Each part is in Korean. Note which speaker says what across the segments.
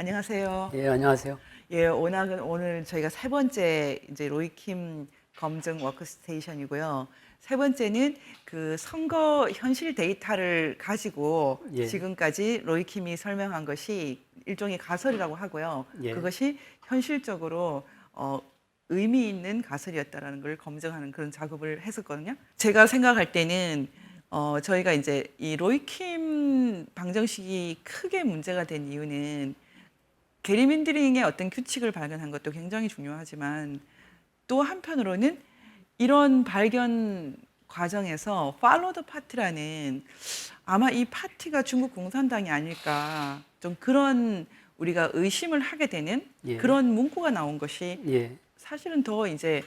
Speaker 1: 안녕하세요.
Speaker 2: 예, 안녕하세요.
Speaker 1: 예, 오늘 오늘 저희가 세 번째 이제 로이킴 검증 워크스테이션이고요. 세 번째는 그 선거 현실 데이터를 가지고
Speaker 2: 예.
Speaker 1: 지금까지 로이킴이 설명한 것이 일종의 가설이라고 하고요.
Speaker 2: 예.
Speaker 1: 그것이 현실적으로 어, 의미 있는 가설이었다라는 걸 검증하는 그런 작업을 했었거든요. 제가 생각할 때는 어, 저희가 이제 이 로이킴 방정식이 크게 문제가 된 이유는 게리민드링의 어떤 규칙을 발견한 것도 굉장히 중요하지만 또 한편으로는 이런 발견 과정에서 팔로드 파티라는 아마 이 파티가 중국 공산당이 아닐까 좀 그런 우리가 의심을 하게 되는
Speaker 2: 예.
Speaker 1: 그런 문구가 나온 것이
Speaker 2: 예,
Speaker 1: 사실은 더 이제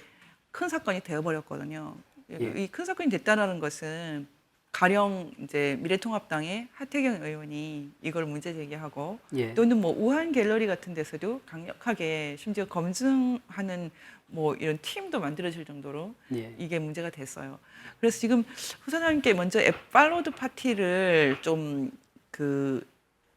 Speaker 1: 큰 사건이 되어버렸거든요.
Speaker 2: 예.
Speaker 1: 이큰 사건이 됐다는 것은 가령 이제 미래통합당의 하태경 의원이 이걸 문제 제기하고
Speaker 2: 예,
Speaker 1: 또는 뭐 우한 갤러리 같은 데서도 강력하게 심지어 검증하는 뭐 이런 팀도 만들어질 정도로
Speaker 2: 예,
Speaker 1: 이게 문제가 됐어요. 그래서 지금 후사장님께 먼저 앱팔로드 파티를 좀 그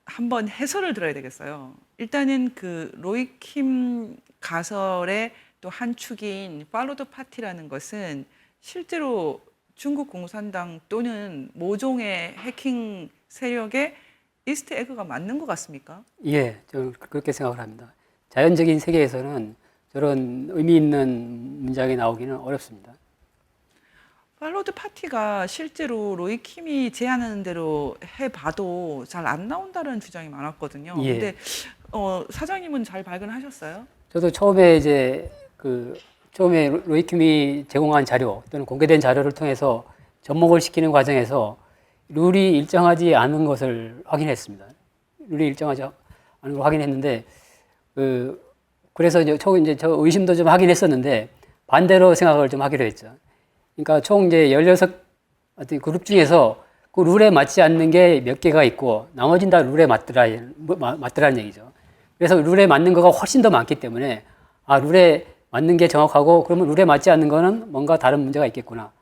Speaker 1: 한번 해설을 들어야 되겠어요. 일단은 그 로이킴 가설의 또 한 축인 팔로드 파티라는 것은 실제로 중국 공산당 또는 모종의 해킹 세력의 이스트 에그가 맞는 것 같습니까?
Speaker 2: 예, 저는 그렇게 생각을 합니다. 자연적인 세계에서는 저런 의미 있는 문장이 나오기는 어렵습니다.
Speaker 1: 팔로드 파티가 실제로 로이 킴이 제안하는 대로 해봐도 잘 안 나온다는 주장이 많았거든요.
Speaker 2: 예.
Speaker 1: 근데 어, 사장님은 잘 발견하셨어요?
Speaker 2: 저도 처음에 이제 그 처음에 로- 로이킴이 제공한 자료 또는 공개된 자료를 통해서 접목을 시키는 과정에서 룰이 일정하지 않은 것을 확인했습니다. 룰이 일정하지 않은 걸 확인했는데 그 그래서 이제 총 이제 저 의심도 좀 하긴 했었는데 반대로 생각을 좀 하기로 했죠. 그러니까 총 이제 16 어떤 그룹 중에서 그 룰에 맞지 않는 게 몇 개가 있고 나머지는 다 룰에 맞더라 뭐, 마- 맞더라는 얘기죠. 그래서 룰에 맞는 거가 훨씬 더 많기 때문에 아 룰에 맞는 게 정확하고 그러면 룰에 맞지 않는 거는 뭔가 다른 문제가 있겠구나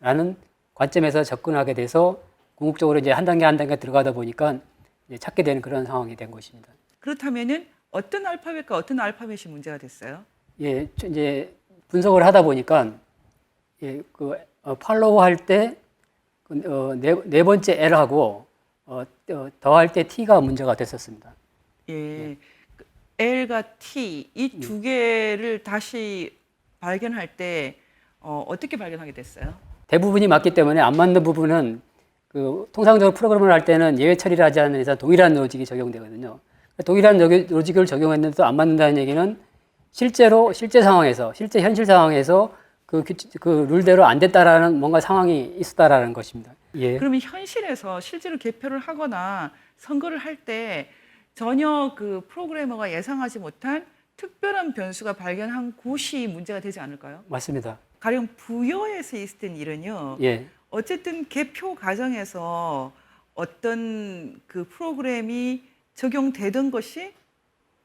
Speaker 2: 라는 관점에서 접근하게 돼서 궁극적으로 이제 한 단계 한 단계 들어가다 보니까 찾게 되는 그런 상황이 된 것입니다.
Speaker 1: 그렇다면은 어떤 알파벳과 어떤 알파벳이 문제가 됐어요?
Speaker 2: 예, 저 이제 분석을 하다 보니까 예, 그 어, 팔로우 할때 그, 어, 네, 네 번째 L하고 어, 어, 더할 때 T가 문제가 됐었습니다.
Speaker 1: 예. 그 L과 T 이 두 개를 다시 발견할 때 어, 어떻게 발견하게 됐어요?
Speaker 2: 대부분이 맞기 때문에 안 맞는 부분은 그 통상적으로 프로그램을 할 때는 예외 처리를 하지 않는 이상 동일한 로직이 적용되거든요. 동일한 로직을 적용했는데도 안 맞는다는 얘기는 실제로 실제 상황에서 실제 현실 상황에서 그, 그 룰대로 안 됐다라는 뭔가 상황이 있었다라는 것입니다. 예.
Speaker 1: 그러면 현실에서 실제로 개표를 하거나 선거를 할때 전혀 그 프로그래머가 예상하지 못한 특별한 변수가 발견한 곳이 문제가 되지 않을까요?
Speaker 2: 맞습니다.
Speaker 1: 가령 부여에서 있었던 일은요.
Speaker 2: 예.
Speaker 1: 어쨌든 개표 과정에서 어떤 그 프로그램이 적용되던 것이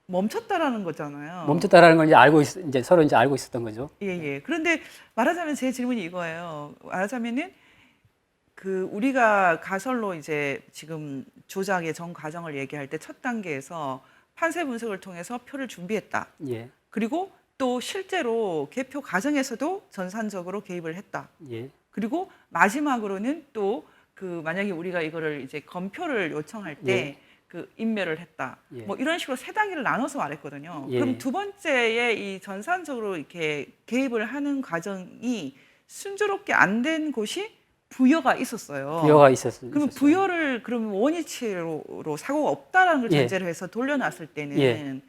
Speaker 1: 멈췄다라는 거잖아요.
Speaker 2: 멈췄다라는 걸 이제 알고 있, 이제 서로 이제 알고 있었던 거죠.
Speaker 1: 예, 예. 그런데 말하자면 제 질문이 이거예요. 말하자면은 그 우리가 가설로 이제 지금 조작의 전 과정을 얘기할 때 첫 단계에서 판세 분석을 통해서 표를 준비했다.
Speaker 2: 예.
Speaker 1: 그리고 또 실제로 개표 과정에서도 전산적으로 개입을 했다.
Speaker 2: 예.
Speaker 1: 그리고 마지막으로는 또 그 만약에 우리가 이거를 이제 검표를 요청할 때그 인멸을 했다.
Speaker 2: 예.
Speaker 1: 뭐 이런 식으로 세 단계를 나눠서 말했거든요.
Speaker 2: 예.
Speaker 1: 그럼 두 번째에 이 전산적으로 이렇게 개입을 하는 과정이 순조롭게 안 된 곳이 부여가 있었어요.
Speaker 2: 부여가 있었, 있었어요.
Speaker 1: 부여를 그러면 원위치로 사고가 없다라는 걸
Speaker 2: 예.
Speaker 1: 전제로 해서 돌려놨을 때는
Speaker 2: 예.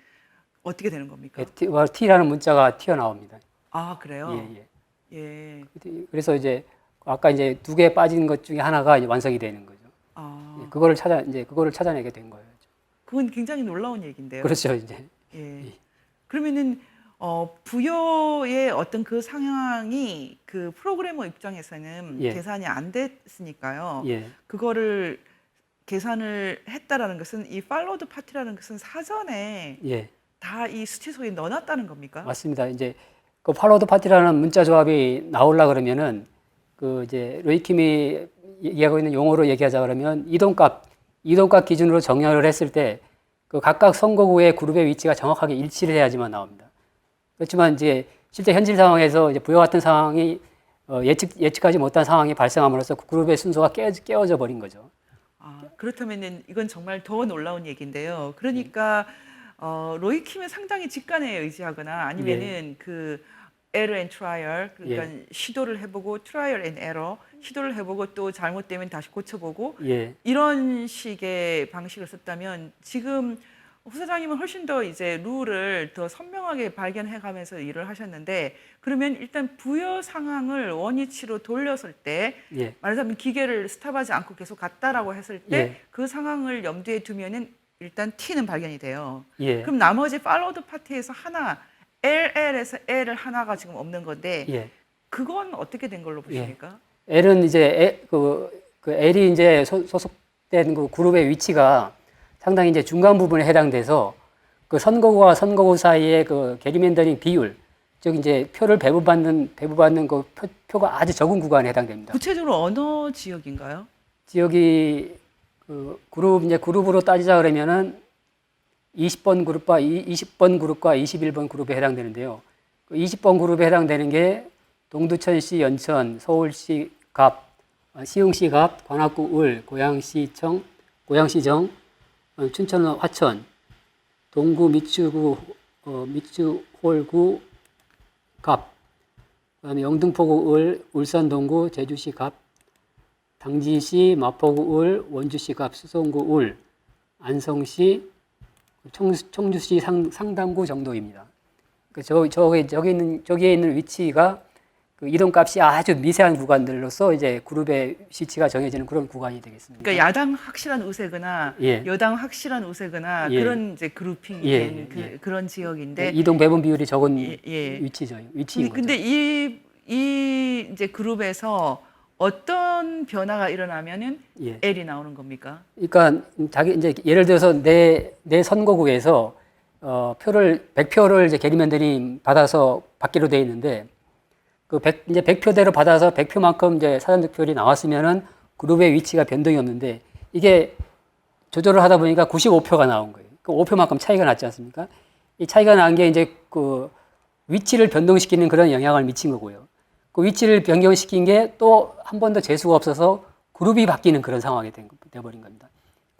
Speaker 1: 어떻게 되는 겁니까?
Speaker 2: 예, T, 뭐 T라는 문자가 튀어나옵니다.
Speaker 1: 아 그래요?
Speaker 2: 예,
Speaker 1: 예.
Speaker 2: 예. 그래서 이제 아까 이제 두 개 빠진 것 중에 하나가 완성이 되는 거죠.
Speaker 1: 아
Speaker 2: 예, 그거를 찾아 이제 그거를 찾아내게 된 거예요.
Speaker 1: 그건 굉장히 놀라운 얘기인데요.
Speaker 2: 그렇죠, 이제.
Speaker 1: 예. 그러면은 어, 부여의 어떤 그 상황이 그 프로그래머 입장에서는
Speaker 2: 예.
Speaker 1: 계산이 안 됐으니까요.
Speaker 2: 예,
Speaker 1: 그거를 계산을 했다라는 것은 이 팔로드 파티라는 것은 사전에
Speaker 2: 예,
Speaker 1: 다 이 수치 속에 넣어놨다는 겁니까?
Speaker 2: 맞습니다. 이제 그 팔로드 파티라는 문자 조합이 나오려 그러면은 그 이제 로이킴이 얘기하고 있는 용어로 얘기하자 그러면 이동값 이동값 기준으로 정렬을 했을 때 그 각각 선거구의 그룹의 위치가 정확하게 일치를 해야지만 나옵니다. 그렇지만 이제 실제 현실 상황에서 이제 부여 같은 상황이 어, 예측 예측하지 못한 상황이 발생함으로써 그 그룹의 순서가 깨어, 깨어져 버린 거죠.
Speaker 1: 아, 그렇다면은 이건 정말 더 놀라운 얘기인데요. 그러니까 어, 로이킴은 상당히 직관에 의지하거나 아니면은 그 error and trial 그러니까 시도를 해보고 trial and error 시도를 해보고 또 잘못되면 다시 고쳐보고
Speaker 2: 예,
Speaker 1: 이런 식의 방식을 썼다면 지금 후사장님은 훨씬 더 이제 룰을 더 선명하게 발견해 가면서 일을 하셨는데 그러면 일단 부여 상황을 원위치로 돌렸을 때
Speaker 2: 예,
Speaker 1: 말하자면 기계를 스탑하지 않고 계속 갔다라고 했을 때
Speaker 2: 예.
Speaker 1: 그 상황을 염두에 두면은 일단 T는 발견이 돼요.
Speaker 2: 예,
Speaker 1: 그럼 나머지 팔로우드 파트에서 하나 LL에서 L을 하나가 지금 없는 건데
Speaker 2: 예.
Speaker 1: 그건 어떻게 된 걸로 보십니까?
Speaker 2: L은 이제 에- 그, 그 L이 이제 소, 소속된 그 그룹의 위치가 상당히 이제 중간 부분에 해당돼서 그 선거구와 선거구 사이의 그 게리맨더링 비율, 즉 이제 표를 배부받는 배부받는 그 표, 표가 아주 적은 구간에 해당됩니다.
Speaker 1: 구체적으로 어느 지역인가요?
Speaker 2: 지역이 그 그룹 이제 그룹으로 따지자 그러면은 20번 그룹과 이- 20번 그룹과 21번 그룹에 해당되는데요. 그 20번 그룹에 해당되는 게 동두천시 연천, 서울시 갑, 어, 시흥시 갑, 관악구 을, 고양시청, 고양시정, 어, 춘천 화천, 동구 미추구 어, 미추홀구 갑, 그다음에 영등포구 을, 울산 동구, 제주시 갑, 당진시, 마포구 을, 원주시 갑, 수성구 을, 안성시, 청, 청주시 상, 상당구 정도입니다. 그 저, 저기, 저기 있는, 저기에 있는 위치가 그 이동값이 아주 미세한 구간들로서 이제 그룹의 위치가 정해지는 그런 구간이 되겠습니다.
Speaker 1: 그러니까 야당 확실한 우세거나
Speaker 2: 예.
Speaker 1: 여당 확실한 우세거나
Speaker 2: 예.
Speaker 1: 그런 이제 그룹핑이
Speaker 2: 예,
Speaker 1: 된
Speaker 2: 예,
Speaker 1: 그,
Speaker 2: 예.
Speaker 1: 그런 지역인데
Speaker 2: 이동 배분 비율이 적은
Speaker 1: 예, 예.
Speaker 2: 위치죠. 위치인
Speaker 1: 근데,
Speaker 2: 거죠.
Speaker 1: 근데 이, 이 이제 그룹에서 어떤 변화가 일어나면은
Speaker 2: 예.
Speaker 1: L이 나오는 겁니까?
Speaker 2: 그러니까 자기 이제 예를 들어서 내 내 선거구에서 어, 표를 100표를 이제 게리맨들이 받아서 받기로 돼 있는데 그 100, 이제 100표대로 받아서 100표만큼 이제 사전 득표율이 나왔으면은 그룹의 위치가 변동이 없는데 이게 조절을 하다 보니까 95표가 나온 거예요. 그 5표만큼 차이가 났지 않습니까? 이 차이가 난 게 이제 그 위치를 변동시키는 그런 영향을 미친 거고요. 그 위치를 변경시킨 게 또 한 번도 재수가 없어서 그룹이 바뀌는 그런 상황이 된, 돼버린 겁니다.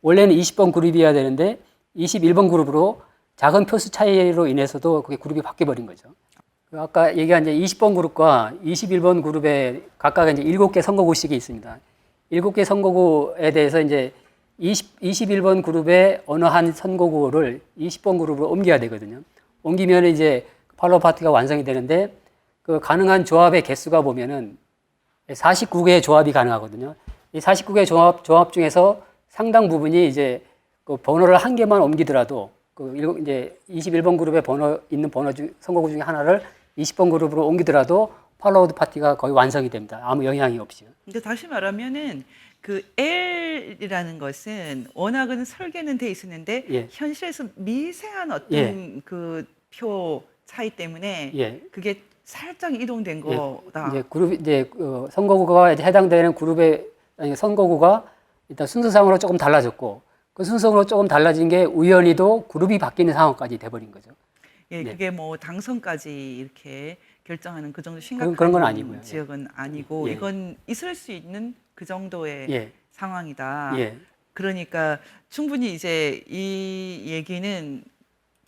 Speaker 2: 원래는 20번 그룹이어야 되는데 21번 그룹으로 작은 표수 차이로 인해서도 그게 그룹이 바뀌어버린 거죠. 그 아까 얘기한 이제 20번 그룹과 21번 그룹에 각각 이제 7개 선거구씩이 있습니다. 7개 선거구에 대해서 이제 20, 21번 그룹의 어느 한 선거구를 20번 그룹으로 옮겨야 되거든요. 옮기면 이제 팔로우 파티가 완성이 되는데 그 가능한 조합의 개수가 보면은 49개의 조합이 가능하거든요. 이 49개의 조합, 조합 중에서 상당 부분이 이제 그 번호를 한 개만 옮기더라도 그 일- 이제 21번 그룹의 번호 있는 번호 중 선거구 중에 하나를 20번 그룹으로 옮기더라도 팔로우드 파티가 거의 완성이 됩니다. 아무 영향이 없이요.
Speaker 1: 그러니까 다시 말하면은 그 L이라는 것은 워낙은 설계는 돼 있었는데
Speaker 2: 예.
Speaker 1: 현실에서 미세한 어떤
Speaker 2: 예.
Speaker 1: 그표 차이 때문에
Speaker 2: 예.
Speaker 1: 그게 살짝 이동된
Speaker 2: 예.
Speaker 1: 거다.
Speaker 2: 이제 그룹 이제 그 선거구가 이제 해당되는 그룹의 아니 선거구가 일단 순서상으로 조금 달라졌고 그 순서로 조금 달라진 게 우연히도 그룹이 바뀌는 상황까지 돼버린 거죠.
Speaker 1: 예,
Speaker 2: 네.
Speaker 1: 그게 뭐 당선까지 이렇게 결정하는 그 정도 심각한
Speaker 2: 그런 건 아니고요. 예.
Speaker 1: 지역은 아니고
Speaker 2: 예.
Speaker 1: 이건 있을 수 있는 그 정도의
Speaker 2: 예,
Speaker 1: 상황이다.
Speaker 2: 예,
Speaker 1: 그러니까 충분히 이제 이 얘기는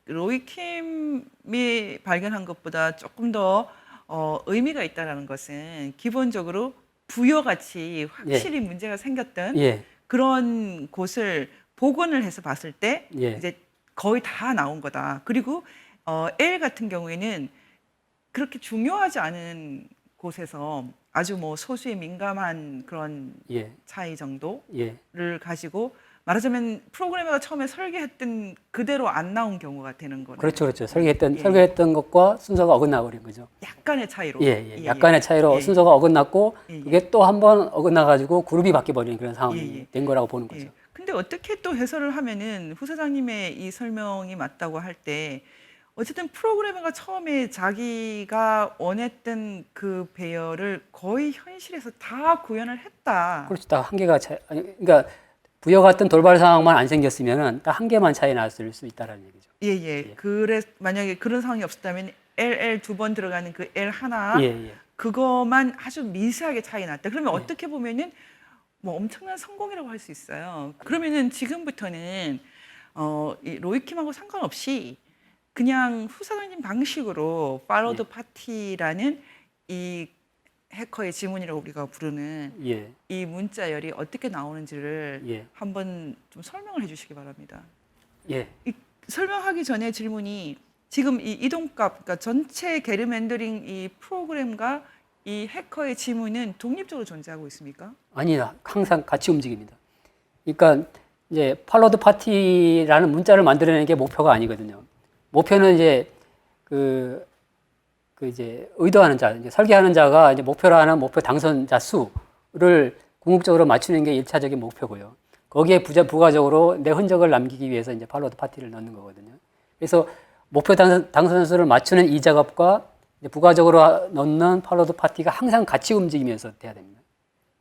Speaker 1: 로이킴이 발견한 것보다 조금 더 어, 의미가 있다라는 것은 기본적으로 부여같이 확실히 문제가 생겼던
Speaker 2: 예,
Speaker 1: 그런 곳을 복원을 해서 봤을 때
Speaker 2: 예.
Speaker 1: 이제 거의 다 나온 거다. 그리고 어, L 같은 경우에는 그렇게 중요하지 않은 곳에서 아주 뭐 소수의 민감한 그런
Speaker 2: 예,
Speaker 1: 차이 정도를
Speaker 2: 예,
Speaker 1: 가지고 말하자면 프로그래머가 처음에 설계했던 그대로 안 나온 경우가 되는 거예요.
Speaker 2: 그렇죠, 그렇죠. 설계했던
Speaker 1: 예.
Speaker 2: 설계했던 것과 순서가 어긋나 버린 거죠.
Speaker 1: 약간의 차이로.
Speaker 2: 예, 예. 약간의 차이로
Speaker 1: 예.
Speaker 2: 순서가 어긋났고
Speaker 1: 예, 예.
Speaker 2: 그게 또 한 번 어긋나 가지고 그룹이 바뀌어 버리는 그런 상황이
Speaker 1: 예, 예.
Speaker 2: 된 거라고 보는
Speaker 1: 예.
Speaker 2: 거죠.
Speaker 1: 근데 어떻게 또 해설을 하면은 후 사장님의 이 설명이 맞다고 할 때 어쨌든 프로그래머가 처음에 자기가 원했던 그 배열을 거의 현실에서 다 구현을 했다.
Speaker 2: 그렇죠. 다 한계가 차, 아니, 그러니까 부여갔던 돌발 상황만 안 생겼으면은 딱한 개만 차이 났을 수 있다라는 얘기죠.
Speaker 1: 예, 예. 그래 만약에 그런 상황이 없었다면 LL 두 번 들어가는 그 L 하나
Speaker 2: 예, 예.
Speaker 1: 그것만 아주 미세하게 차이 났다. 그러면 어떻게 보면은 뭐 엄청난 성공이라고 할 수 있어요. 그러면은 지금부터는 어, 이 로이킴하고 상관없이 그냥 후사장님 방식으로 팔로드 파티라는 이 해커의 지문이라고 우리가 부르는
Speaker 2: 예,
Speaker 1: 이 문자열이 어떻게 나오는지를
Speaker 2: 예,
Speaker 1: 한번 좀 설명을 해주시기 바랍니다.
Speaker 2: 예.
Speaker 1: 이, 설명하기 전에 질문이 지금 이 이동값, 그러니까 전체 게르맨더링 이 프로그램과 이 해커의 지문은 독립적으로 존재하고 있습니까?
Speaker 2: 아니다. 항상 같이 움직입니다. 그러니까 이제 팔로드 파티라는 문자를 만들어내는 게 목표가 아니거든요. 목표는 이제 그, 그 이제 의도하는 자, 이제 설계하는 자가 이제 목표로 하는 목표 당선자 수를 궁극적으로 맞추는 게 일차적인 목표고요. 거기에 부자, 부가적으로 내 흔적을 남기기 위해서 이제 팔로드 파티를 넣는 거거든요. 그래서 목표 당선, 당선 수를 맞추는 이 작업과 부가적으로 넣는 팔로드 파티가 항상 같이 움직이면서 돼야 됩니다.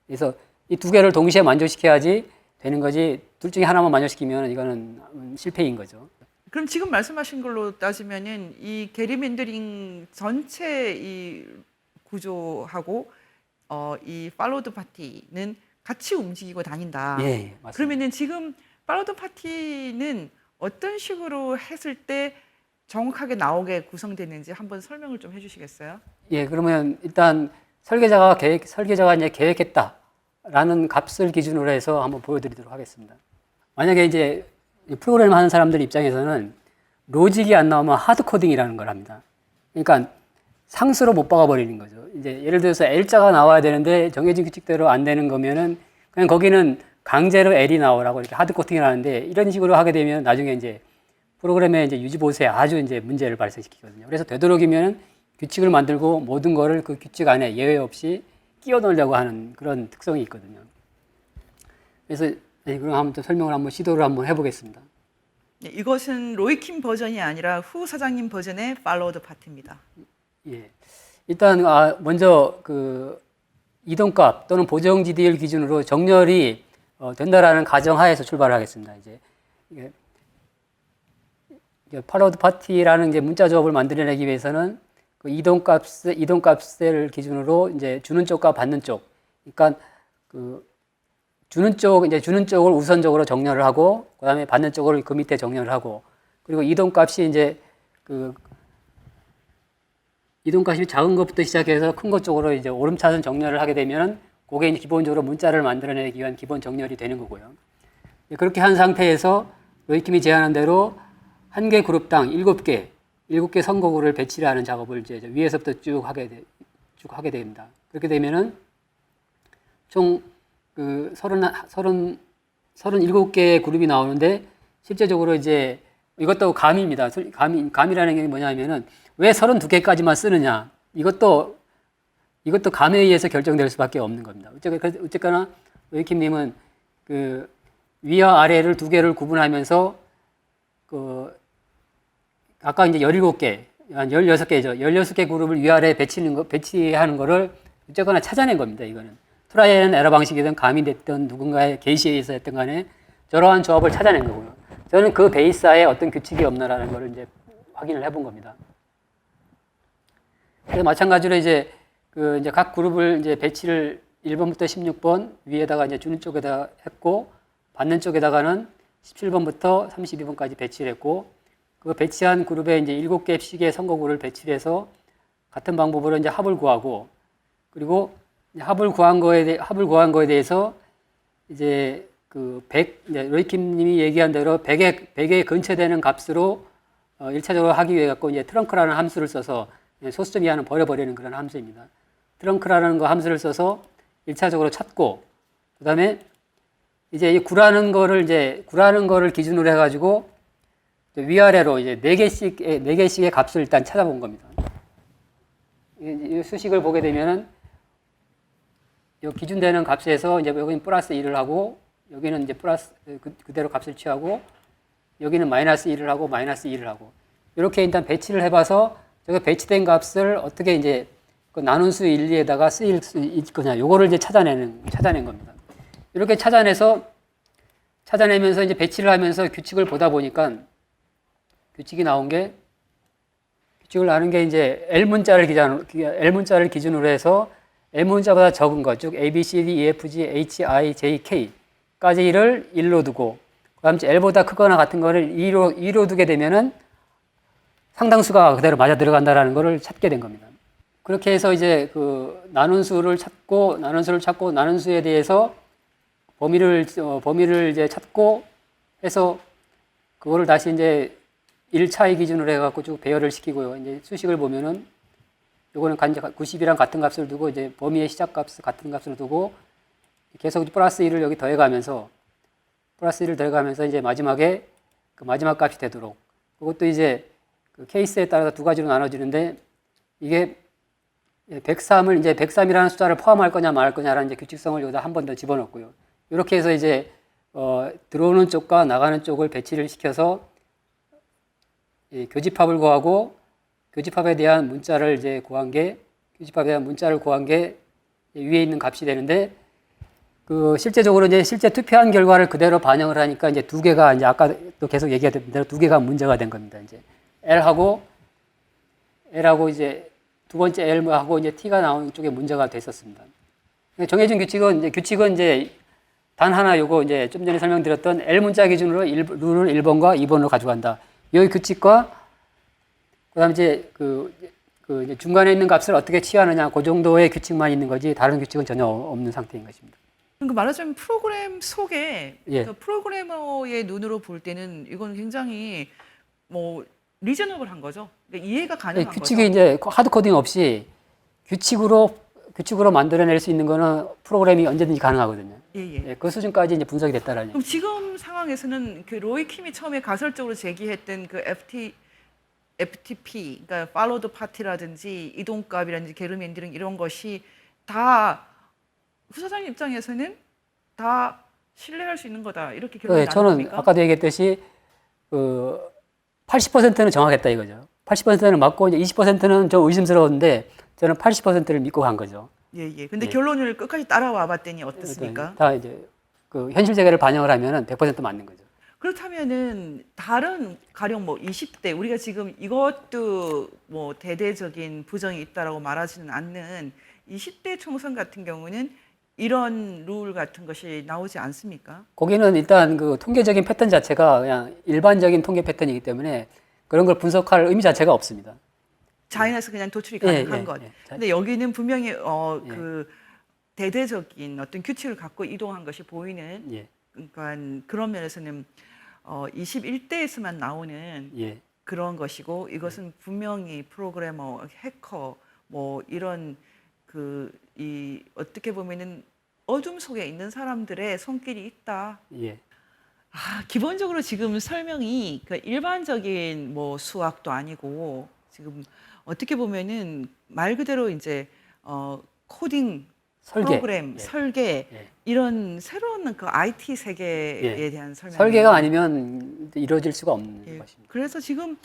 Speaker 2: 그래서 이 두 개를 동시에 만족시켜야지 되는 거지 둘 중에 하나만 만족시키면 이거는 음, 실패인 거죠.
Speaker 1: 그럼 지금 말씀하신 걸로 따지면은 이 게르맨더링 전체 이 구조하고 어, 이 팔로드 파티는 같이 움직이고 다닌다.
Speaker 2: 예, 예, 맞습니다.
Speaker 1: 그러면은 지금 팔로드 파티는 어떤 식으로 했을 때 정확하게 나오게 구성됐는지 한번 설명을 좀 해주시겠어요?
Speaker 2: 예, 그러면 일단 설계자가 계획, 설계자가 이제 계획했다라는 값을 기준으로 해서 한번 보여드리도록 하겠습니다. 만약에 이제 이 프로그램 하는 사람들 입장에서는 로직이 안 나오면 하드 코딩이라는 걸 합니다. 그러니까 상수로 못 박아버리는 거죠. 이제 예를 들어서 L자가 나와야 되는데 정해진 규칙대로 안 되는 거면은 그냥 거기는 강제로 L이 나오라고 이렇게 하드 코팅을 하는데 이런 식으로 하게 되면 나중에 이제 프로그램의 이제 유지 보수에 아주 이제 문제를 발생시키거든요. 그래서 되도록이면 규칙을 만들고 모든 거를 그 규칙 안에 예외 없이 끼워 넣으려고 하는 그런 특성이 있거든요. 그래서 네, 그럼 한번 또 설명을 한번 시도를 한번 해보겠습니다.
Speaker 1: 네, 이것은 로이킴 버전이 아니라 후 사장님 버전의 팔로드 파티입니다.
Speaker 2: 예. 일단 아, 먼저 그 이동값 또는 보정 GDL 기준으로 정렬이 어, 된다라는 가정하에서 출발하겠습니다. 이제 이제 팔로드 파티라는 이제 문자 조합을 만들어내기 위해서는 그 이동값 이동값을 기준으로 이제 주는 쪽과 받는 쪽, 그러니까 그 주는 쪽 이제 주는 쪽을 우선적으로 정렬을 하고 그다음에 받는 쪽을 그 밑에 정렬을 하고 그리고 이동값이 이제 그 이동값이 작은 것부터 시작해서 큰 것 쪽으로 이제 오름차순 정렬을 하게 되면 그게 이제 기본적으로 문자를 만들어내기 위한 기본 정렬이 되는 거고요. 그렇게 한 상태에서 로이킴이 제안한 대로 한 개 그룹당 일곱 개, 일곱 개 선거구를 배치를 하는 작업을 이제 위에서부터 쭉 하게 돼, 쭉 하게 됩니다. 그렇게 되면은 총 그 서른 서른 서른 일곱 개의 그룹이 나오는데 실제적으로 이제 이것도 감입니다. 감이 감이라는 게 뭐냐면은 왜 32개까지만 쓰느냐? 이것도 이것도 감에 의해서 결정될 수밖에 없는 겁니다. 어쨌거나, 웨이킴님은 그 위와 아래를 두 개를 구분하면서 그 아까 이제 17개, 한 16개죠. 16개 그룹을 위아래에 배치는 거, 배치하는 거를 어쨌거나 찾아낸 겁니다. 이거는. 트라이 앤 에러 방식이든 감이 됐든 누군가의 게시에 의해서 했든 간에 저러한 조합을 찾아낸 거고요. 저는 그 베이스에 어떤 규칙이 없나라는 거를 이제 확인을 해본 겁니다. 그래서 마찬가지로 이제 그 이제 각 그룹을 이제 배치를 1번부터 16번 위에다가 이제 주는 쪽에다 했고 받는 쪽에다가는 17번부터 32번까지 배치를 했고 그 배치한 그룹에 이제 7개씩의 선거구를 배치를 해서 같은 방법으로 이제 합을 구하고 그리고 합을 구한 거에 대해 합을 구한 거에 대해서 이제 그 100, 이제 로이킴 님이 얘기한 대로 100에, 100에 근처되는 값으로 어, 1차적으로 하기 위해 갖고 이제 트렁크라는 함수를 써서 소수점 이하는 버려버리는 그런 함수입니다. 트렁크라는 거 함수를 써서 1차적으로 찾고, 그 다음에 이제 이 구라는 거를 이제 구라는 거를 기준으로 해가지고 위아래로 이제 네 개씩의 네 개씩의 값을 일단 찾아본 겁니다. 이, 이 수식을 보게 되면은 이 기준되는 값에서 이제 여기는 플러스 1을 하고 여기는 이제 플러스 그, 그대로 값을 취하고 여기는 마이너스 1을 하고 마이너스 1을 하고 이렇게 일단 배치를 해봐서 저게 배치된 값을 어떻게 이제 그 나눈 수 1, 2에다가 쓰일 수 있거냐 요거를 이제 찾아내는 찾아낸 겁니다. 이렇게 찾아내서 찾아내면서 이제 배치를 하면서 규칙을 보다 보니까 규칙이 나온 게 규칙을 나눈 게 이제 L 문자를 기준 L 문자를 기준으로 해서 L 문자보다 적은 것, 즉 A, B, C, D, E, F, G, H, I, J, K까지를 1로 두고 그다음 L보다 크거나 같은 거를 2로 2로 두게 되면은 상당수가 그대로 맞아 들어간다라는 거를 찾게 된 겁니다. 그렇게 해서 이제 그 나눈 수를 찾고 나눈 수를 찾고 나눈 수에 대해서 범위를 어, 범위를 이제 찾고 해서 그거를 다시 이제 1차의 기준으로 해갖고 쭉 배열을 시키고요. 이제 수식을 보면은 요거는 간 90이랑 같은 값을 두고 이제 범위의 시작 값을 같은 값을 두고 계속 플러스 1을 여기 더해가면서 플러스 1을 더해가면서 이제 마지막에 그 마지막 값이 되도록 그것도 이제 그 케이스에 따라서 두 가지로 나눠지는데 이게 103을 이제 103이라는 숫자를 포함할 거냐 말 거냐라는 이제 규칙성을 여기다 한 번 더 집어넣고요. 이렇게 해서 이제 어, 들어오는 쪽과 나가는 쪽을 배치를 시켜서 이 교집합을 구하고 교집합에 대한 문자를 이제 구한 게 교집합에 대한 문자를 구한 게 위에 있는 값이 되는데 그 실제적으로 이제 실제 투표한 결과를 그대로 반영을 하니까 이제 두 개가 이제 아까 또 계속 얘기했던 대로 두 개가 문제가 된 겁니다. 이제 L하고 L하고 이제 두 번째 L하고 이제 T가 나오는 쪽에 문제가 됐었습니다. 정해진 규칙은 이제 규칙은 이제 단 하나 요거 이제 좀 전에 설명드렸던 L 문자 기준으로 일, 룰을 1번과 2번으로 가져간다. 여기 규칙과 그다음 이제 그, 그 이제 중간에 있는 값을 어떻게 취하느냐 그 정도의 규칙만 있는 거지 다른 규칙은 전혀 없는 상태인 것입니다.
Speaker 1: 그러니까 말하자면 프로그램 속에
Speaker 2: 예.
Speaker 1: 그 프로그래머의 눈으로 볼 때는 이건 굉장히 뭐 리저너블한 거죠. 그러니까 이해가 가능한
Speaker 2: 네, 규칙이
Speaker 1: 거죠.
Speaker 2: 이제 하드 코딩 없이 규칙으로 규칙으로 만들어낼 수 있는 거는 프로그램이 언제든지 가능하거든요.
Speaker 1: 예, 예.
Speaker 2: 예, 그 수준까지 이제 분석이 됐다라는
Speaker 1: 그럼 지금 상황에서는 그 로이 킴이 처음에 가설적으로 제기했던 그 FT FTP, 그러니까 팔로드 파티라든지 이동값이라든지 게르 엔디링 이런 것이 다 후사장 입장에서는 다 신뢰할 수 있는 거다 이렇게 결론이
Speaker 2: 네, 저는
Speaker 1: 겁니까?
Speaker 2: 아까도 얘기했듯이 그 80%는 정확했다 이거죠. 80%는 맞고 이제 20%는 좀 의심스러웠는데 저는 80%를 믿고 간 거죠.
Speaker 1: 예, 예. 근데
Speaker 2: 예.
Speaker 1: 결론을 끝까지 따라와 봤더니 어떻습니까?
Speaker 2: 다 이제 그 현실 세계를 반영을 하면은 100% 맞는 거죠.
Speaker 1: 그렇다면은 다른 가령 뭐 20대 우리가 지금 이것도 뭐 대대적인 부정이 있다라고 말하지는 않는 20대 총선 같은 경우는 이런 룰 같은 것이 나오지 않습니까?
Speaker 2: 거기는 일단 그 통계적인 패턴 자체가 그냥 일반적인 통계 패턴이기 때문에 그런 걸 분석할 의미 자체가 없습니다.
Speaker 1: 자연에서 그냥 도출이
Speaker 2: 예,
Speaker 1: 가능한
Speaker 2: 예,
Speaker 1: 것.
Speaker 2: 예. 자-
Speaker 1: 근데 여기는 분명히 어
Speaker 2: 예.
Speaker 1: 그 대대적인 어떤 규칙을 갖고 이동한 것이 보이는
Speaker 2: 예,
Speaker 1: 그러니까 그런 면에서는 어 21대에서만 나오는
Speaker 2: 예,
Speaker 1: 그런 것이고 이것은 분명히 프로그래머, 해커 뭐 이런 그 이 어떻게 보면은 어둠 속에 있는 사람들의 손길이 있다.
Speaker 2: 예,
Speaker 1: 아, 기본적으로 지금 설명이 그 일반적인 뭐 수학도 아니고 지금 어떻게 보면은 말 그대로 이제 어 코딩
Speaker 2: 설계,
Speaker 1: 프로그램
Speaker 2: 예.
Speaker 1: 설계
Speaker 2: 예.
Speaker 1: 이런 새로운 그 IT 세계에
Speaker 2: 예.
Speaker 1: 대한 설명
Speaker 2: 설계가 아니면 이루어질 수가 없는
Speaker 1: 예,
Speaker 2: 것입니다.
Speaker 1: 그래서 지금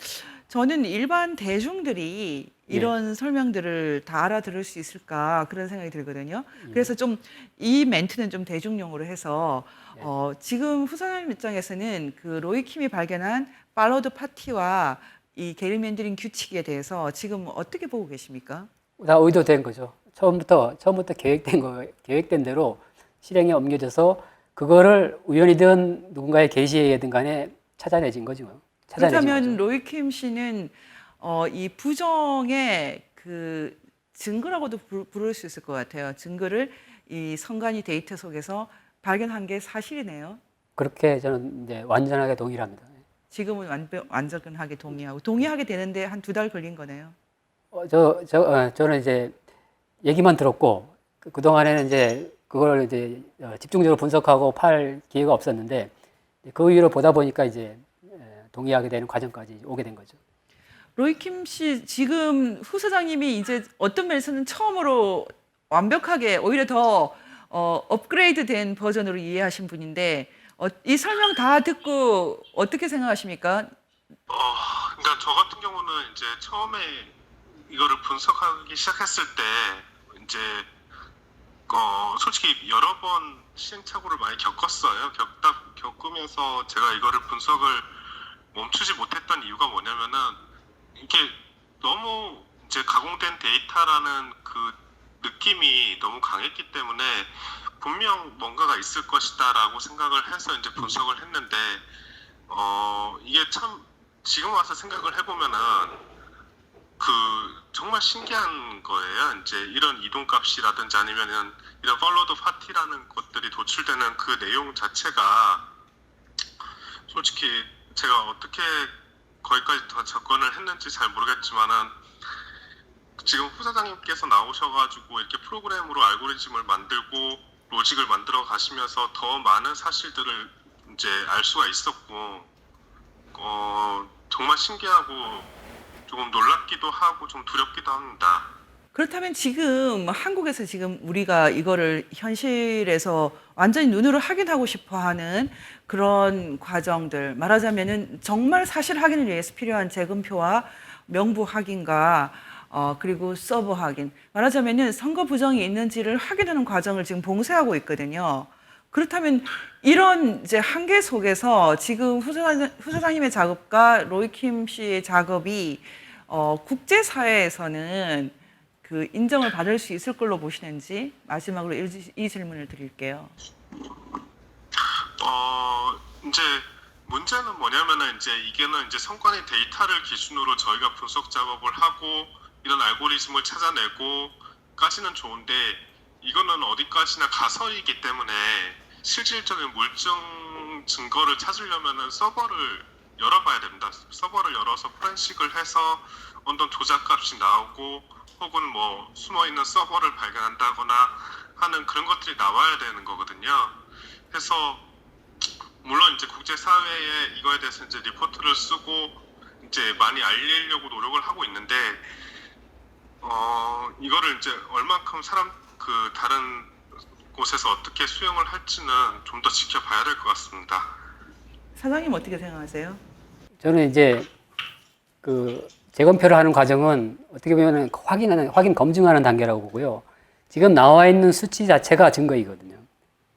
Speaker 1: 저는 일반 대중들이
Speaker 2: 예.
Speaker 1: 이런 설명들을 다 알아들을 수 있을까 그런 생각이 들거든요.
Speaker 2: 예.
Speaker 1: 그래서 좀 이 멘트는 좀 대중용으로 해서
Speaker 2: 예.
Speaker 1: 어, 지금 후사님 입장에서는 그 로이 킴이 발견한 팔로드 파티와 이 게리 맨드링 규칙에 대해서 지금 어떻게 보고 계십니까?
Speaker 2: 다 의도된 거죠. 처음부터 처음부터 계획된 거 계획된 대로 실행에 옮겨져서 그거를 우연이든 누군가의 계시에 의하든 간에 찾아내진 거죠. 찾아내진
Speaker 1: 그렇다면
Speaker 2: 거죠.
Speaker 1: 로이 킴 씨는 어, 이 부정의 그 증거라고도 부- 부를 수 있을 것 같아요. 증거를 이 선관위 데이터 속에서 발견한 게 사실이네요.
Speaker 2: 그렇게 저는 이제 완전하게 동의를 합니다.
Speaker 1: 지금은 완벽, 완전하게 동의하고 동의하게 되는데 한 두 달 걸린 거네요.
Speaker 2: 어, 저, 저, 어, 저는 이제 얘기만 들었고 그, 그동안에는 이제 그걸 이제 어, 집중적으로 분석하고 팔 기회가 없었는데 그 이후로 보다 보니까 이제 에, 동의하게 되는 과정까지 오게 된 거죠.
Speaker 1: 로이 킴 씨 지금 후 사장님이 이제 어떤 면에서는 처음으로 완벽하게 오히려 더 어, 업그레이드된 버전으로 이해하신 분인데 어, 이 설명 다 듣고 어떻게 생각하십니까?
Speaker 3: 어, 그러니까 저 같은 경우는 이제 처음에 이거를 분석하기 시작했을 때 이제 어, 솔직히 여러 번 시행착오를 많이 겪었어요. 겪다 겪으면서 제가 이거를 분석을 멈추지 못했던 이유가 뭐냐면은 이게 너무 이제 가공된 데이터라는 그 느낌이 너무 강했기 때문에 분명 뭔가가 있을 것이다라고 생각을 해서 이제 분석을 했는데 어 이게 참 지금 와서 생각을 해보면은 그 정말 신기한 거예요. 이제 이런 이동값이라든지 아니면은 이런 팔로드 파티라는 것들이 도출되는 그 내용 자체가 솔직히 제가 어떻게 거기까지 더 접근을 했는지 잘 모르겠지만은 지금 후사장님께서 나오셔가지고 이렇게 프로그램으로 알고리즘을 만들고 로직을 만들어 가시면서 더 많은 사실들을 이제 알 수가 있었고 어 정말 신기하고 조금 놀랍기도 하고 좀 두렵기도 합니다.
Speaker 1: 그렇다면 지금 한국에서 지금 우리가 이거를 현실에서 완전히 눈으로 확인하고 싶어 하는 그런 과정들 말하자면은 정말 사실 확인을 위해서 필요한 재검표와 명부 확인과 어 그리고 서버 확인 말하자면은 선거 부정이 있는지를 확인하는 과정을 지금 봉쇄하고 있거든요. 그렇다면 이런 이제 한계 속에서 지금 후사장, 후사장님의 작업과 로이킴 씨의 작업이 어, 국제사회에서는 그 인정을 받을 수 있을 걸로 보시는지 마지막으로 이, 이 질문을 드릴게요.
Speaker 3: 어 이제 문제는 뭐냐면은 이제 이게는 이제 성관의 데이터를 기준으로 저희가 분석 작업을 하고 이런 알고리즘을 찾아내고까지는 좋은데 이거는 어디까지나 가설이기 때문에 실질적인 물증 증거를 찾으려면은 서버를 열어봐야 됩니다. 서버를 열어서 포렌식을 해서 어떤 조작값이 나오고 혹은 뭐 숨어 있는 서버를 발견한다거나 하는 그런 것들이 나와야 되는 거거든요. 그래서 물론 이제 국제 사회에 이거에 대해서 이제 리포트를 쓰고 이제 많이 알리려고 노력을 하고 있는데 어 이거를 이제 얼만큼 사람 그 다른 곳에서 어떻게 수용을 할지는 좀 더 지켜봐야 될 것 같습니다.
Speaker 1: 사장님 어떻게 생각하세요?
Speaker 2: 저는 이제 그 재검표를 하는 과정은 어떻게 보면 확인하는 확인 검증하는 단계라고 보고요. 지금 나와 있는 수치 자체가 증거이거든요.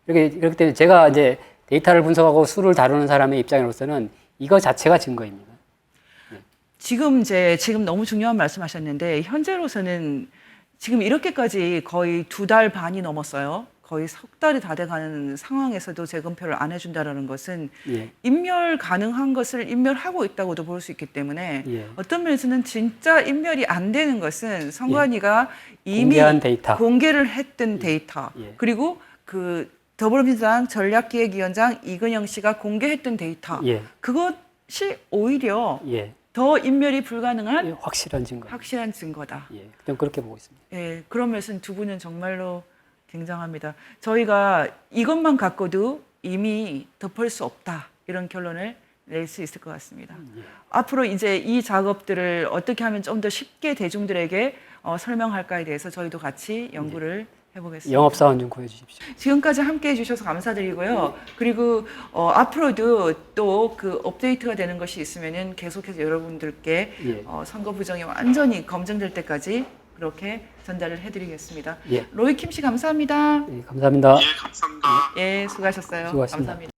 Speaker 2: 이렇게 그렇기 때문에 제가 이제 데이터를 분석하고 수를 다루는 사람의 입장으로서는 이거 자체가 증거입니다.
Speaker 1: 지금 이제 지금 너무 중요한 말씀하셨는데 현재로서는 지금 이렇게까지 거의 두 달 반이 넘었어요. 거의 석 달이 다 돼가는 상황에서도 재검표를 안 해준다라는 것은
Speaker 2: 예.
Speaker 1: 인멸 가능한 것을 인멸하고 있다고도 볼 수 있기 때문에
Speaker 2: 예.
Speaker 1: 어떤 면에서는 진짜 인멸이 안 되는 것은 선관위가 이미
Speaker 2: 공개한 데이터.
Speaker 1: 공개를 했던 데이터
Speaker 2: 예.
Speaker 1: 그리고 그 더불어민주당 전략기획위원장 이근영 씨가 공개했던 데이터
Speaker 2: 예.
Speaker 1: 그것이 오히려
Speaker 2: 예.
Speaker 1: 더 인멸이 불가능한
Speaker 2: 예, 확실한 증거.
Speaker 1: 확실한 증거다.
Speaker 2: 예. 좀 그렇게 보고 있습니다.
Speaker 1: 예, 그런 면에서는 두 분은 정말로 굉장합니다. 저희가 이것만 갖고도 이미 덮을 수 없다 이런 결론을 낼 수 있을 것 같습니다. 앞으로 이제 이 작업들을 어떻게 하면 좀 더 쉽게 대중들에게 어, 설명할까에 대해서 저희도 같이 연구를 해보겠습니다.
Speaker 2: 영업 사원 좀 구해주십시오.
Speaker 1: 지금까지 함께 해 주셔서 감사드리고요. 그리고 어, 앞으로도 또 그 업데이트가 되는 것이 있으면은 계속해서 여러분들께
Speaker 2: 예.
Speaker 1: 어, 선거 부정이 완전히 검증될 때까지 그렇게 전달을 해드리겠습니다.
Speaker 2: 예.
Speaker 1: 로이 킴 씨 감사합니다.
Speaker 2: 예, 감사합니다.
Speaker 3: 예, 감사합니다.
Speaker 1: 예, 수고하셨어요.
Speaker 2: 수고하셨습니다.
Speaker 1: 감사합니다.